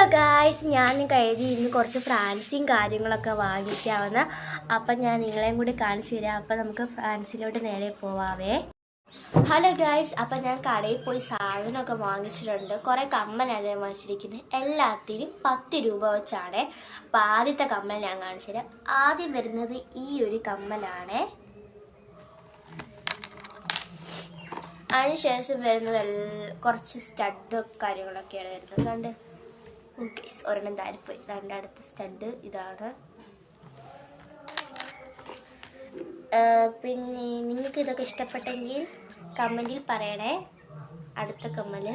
Hello guys ഞാൻ കരുതി ഇന്ന് കുറച്ച് ഫ്രാൻസിയും കാര്യങ്ങളൊക്കെ വാങ്ങിക്കാവുന്ന. അപ്പം ഞാൻ നിങ്ങളെയും കൂടി കാണിച്ചു തരാം. അപ്പം നമുക്ക് ഫ്രാൻസിലോട്ട് നേരെ പോവാവേ. ഹലോ ഗായ്സ് അപ്പം ഞാൻ കടയിൽ പോയി സാധനമൊക്കെ വാങ്ങിച്ചിട്ടുണ്ട്. കുറേ കമ്മലാണ് ഞാൻ വാങ്ങിച്ചിരിക്കുന്നത്. എല്ലാത്തിനും പത്ത് രൂപ വെച്ചാണ്. അപ്പം ആദ്യത്തെ കമ്മൽ ഞാൻ കാണിച്ചു തരാം. ആദ്യം വരുന്നത് ഈ ഒരു കമ്മലാണ്. അതിനുശേഷം വരുന്നത് കുറച്ച് സ്റ്റഡും കാര്യങ്ങളൊക്കെയാണ് വരുന്നത്. കണ്ട്? ഒരെണ്ണം താരിപ്പോയി രണ്ട് അടുത്ത സ്റ്റഡ് ഇതാണ്. പിന്നെ നിങ്ങൾക്ക് ഇതൊക്കെ ഇഷ്ടപ്പെട്ടെങ്കിൽ കമന്റിൽ പറയണേ. അടുത്ത കമ്മൽ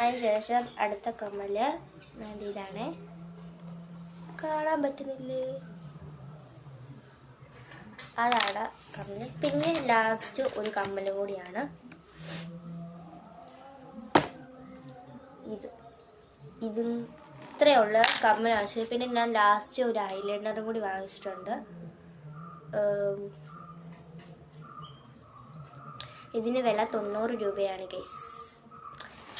അതിനുശേഷം അടുത്ത കമ്മൽ നല്ലതാണ് കാണാൻ പറ്റുന്നില്ലേ? അതാണ് കമ്മൽ പിന്നെ ലാസ്റ്റ് ഒരു കമ്മൽ കൂടിയാണ്. ഇത് ഇതും ഇത്രയുള്ള. കമ്മൽ വാങ്ങിച്ചത് പിന്നെ ഞാൻ ലാസ്റ്റ് ഒരു ഐലൈനറും കൂടി വാങ്ങിച്ചിട്ടുണ്ട്. ഇതിന് വില തൊണ്ണൂറ് രൂപയാണ് ഗൈസ്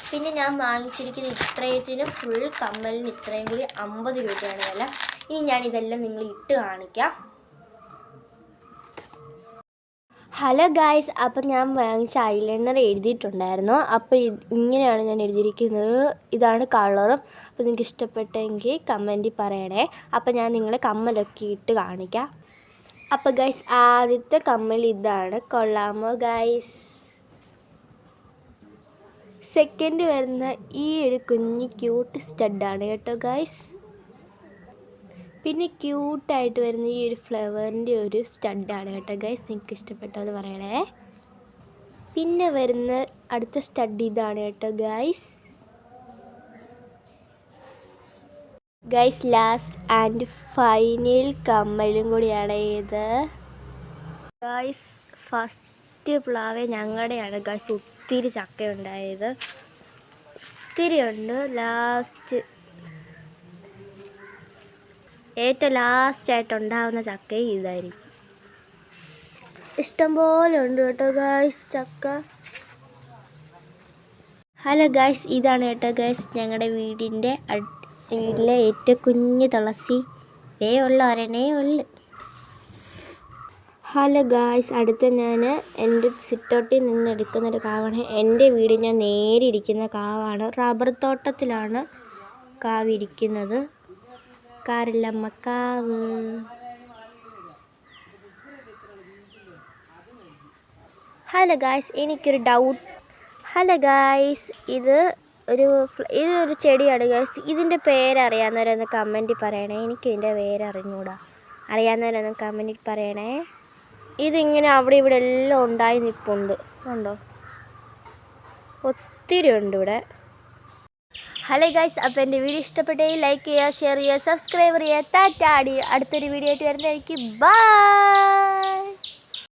പിന്നെ ഞാൻ വാങ്ങിച്ചിരിക്കുന്ന ഇത്രയത്തിന് ഫുൾ കമ്മലിന് ഇത്രയും കൂടി അമ്പത് രൂപയാണ് വില. ഇനി ഞാൻ ഇതെല്ലാം നിങ്ങൾ ഇട്ട് കാണിക്കാം. ഹലോ ഗായ്സ് അപ്പം ഞാൻ വാങ്ങിച്ച ഐലൈനർ എഴുതിയിട്ടുണ്ടായിരുന്നു. അപ്പോൾ ഇങ്ങനെയാണ് ഞാൻ എഴുതിയിരിക്കുന്നത്. ഇതാണ് കളറും അപ്പോൾ നിങ്ങൾക്ക് ഇഷ്ടപ്പെട്ടെങ്കിൽ കമന്റിൽ പറയണേ. അപ്പോൾ ഞാൻ നിങ്ങളെ കമ്മലൊക്കെ ഇട്ട് കാണിക്കാം. അപ്പോൾ ഗൈസ് ആദ്യത്തെ കമ്മൽ ഇതാണ്. കൊള്ളാമോ ഗൈസ് സെക്കൻഡ് വരുന്ന ഈ ഒരു കുഞ്ഞ് ക്യൂട്ട് സ്റ്റഡാണ് കേട്ടോ ഗൈസ് പിന്നെ ക്യൂട്ടായിട്ട് വരുന്ന ഈ ഒരു ഫ്ലവറിന്റെ ഒരു സ്റ്റഡാണ് കേട്ടോ ഗൈസ് നിങ്ങൾക്ക് ഇഷ്ടപ്പെട്ടോ എന്ന് പറയണേ. പിന്നെ വരുന്ന അടുത്ത സ്റ്റഡ് ഇതാണ് കേട്ടോ guys. Guys last and final കമ്മലും കൂടിയാണ് ഇത്. ഗൈസ് ഫസ്റ്റ് പ്ലാവ് ഞങ്ങളുടെയാണ് ഗൈസ്. ഒത്തിരി ചക്ക ഉണ്ടായത് ഒത്തിരി ഉണ്ട്. ലാസ്റ്റ് ഏറ്റവും ലാസ്റ്റായിട്ട് ഉണ്ടാവുന്ന ചക്ക ഇതായിരിക്കും. ഇഷ്ടംപോലെ ഉണ്ട് കേട്ടോ ഗായ്സ് ചക്ക. ഹലോ ഗായ്സ് ഇതാണ് കേട്ടോ ഗായ്സ് ഞങ്ങളുടെ വീടിന്റെ വീട്ടിലെ ഏറ്റവും കുഞ്ഞ് തുളസി. ഇതേ ഉള്ളു ഒരെണ്ണേ ഉള്ളു. ഹലോ ഗായ്സ് അടുത്ത് ഞാൻ എന്റെ സിറ്റോട്ടിൽ നിന്ന് എടുക്കുന്ന ഒരു കാവാണ്. എന്റെ വീട് ഞാൻ നേരെ ഇരിക്കുന്ന കാവാണ്. റബ്ബർ തോട്ടത്തിലാണ് കാവ് ഇരിക്കുന്നത്. കാറില്ലമ്മക്കാവ് ഹലോ ഗായ്സ് എനിക്കൊരു ഡൗട്ട്. ഹലോ ഗായ്സ് ഇത് ഒരു ഇതൊരു ചെടിയാണ് ഗായ്സ്. ഇതിന്റെ പേരറിയാവുന്നവരൊന്ന് കമന്റിൽ പറയണേ. എനിക്ക് ഇതിന്റെ പേരറിഞ്ഞൂടാ. അറിയാവുന്നവരൊന്ന് കമന്റിൽ പറയണേ. ഇതിങ്ങനെ അവിടെ ഇവിടെ എല്ലാം ഉണ്ടായി നിൽപ്പുണ്ട് ഉണ്ടോ ഒത്തിരി ഉണ്ട് ഇവിടെ. ഹലോ ഗൈസ് അപ്പോൾ എന്റെ വീഡിയോ ഇഷ്ടപ്പെട്ടെങ്കിൽ ലൈക്ക് ചെയ്യുക ഷെയർ ചെയ്യുക സബ്സ്ക്രൈബ് ചെയ്യുക. താറ്റാടി അടുത്തൊരു വീഡിയോ ആയിട്ട് വരുന്നതായിരിക്കും. ബൈ.